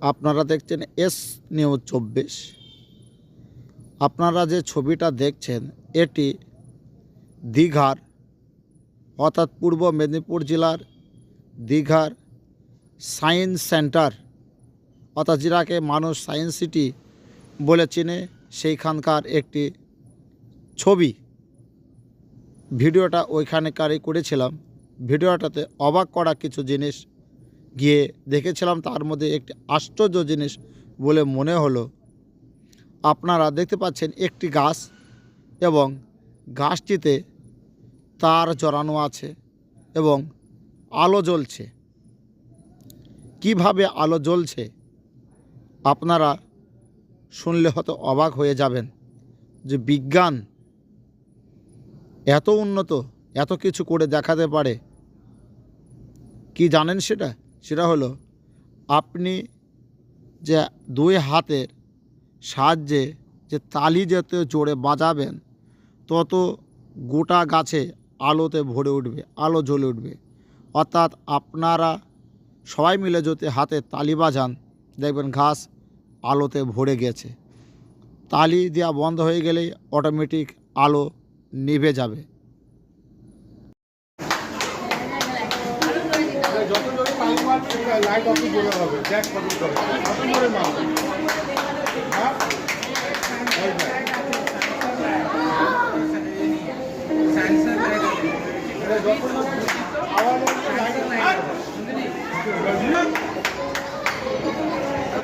আপনারা দেখছেন S news চব্বিশ। আপনারা যে ছবিটা দেখছেন, এটি দীঘার, অর্থাৎ পূর্ব মেদিনীপুর জেলার দীঘার সায়েন্স সেন্টার, অর্থাৎ যেটাকে মানুষ সায়েন্স সিটি বলে চেনে, সেইখানকার একটি ছবি। ভিডিওটা ওইখানকারই করেছিলাম। ভিডিওটাতে অবাক করা কিছু জিনিস গিয়ে দেখেছিলাম, তার মধ্যে একটি আশ্চর্য জিনিস বলে মনে হলো। আপনারা দেখতে পাচ্ছেন একটি গাছ এবং গাছটিতে তার জড়ানো আছে এবং আলো জ্বলছে। কীভাবে আলো জ্বলছে, আপনারা শুনলে হয়তো অবাক হয়ে যাবেন যে বিজ্ঞান এত উন্নত, এত কিছু করে দেখাতে পারে। কি জানেন সেটা? সেটা হলো, আপনি যে দুই হাতের সাহায্যে যে তালি যত জোরে বাজাবেন, তত গোটা গাছে আলোতে ভরে উঠবে, আলো জ্বলে উঠবে। অর্থাৎ আপনারা সবাই মিলে যদি হাতে তালি বাজান, দেখবেন ঘাস আলোতে ভরে গেছে। তালি দেওয়া বন্ধ হয়ে গেলেই অটোমেটিক আলো নিভে যাবে। যত জোরে পাইপ মারবে লাইট অত জোরে হবে দেখ কত জোরে অত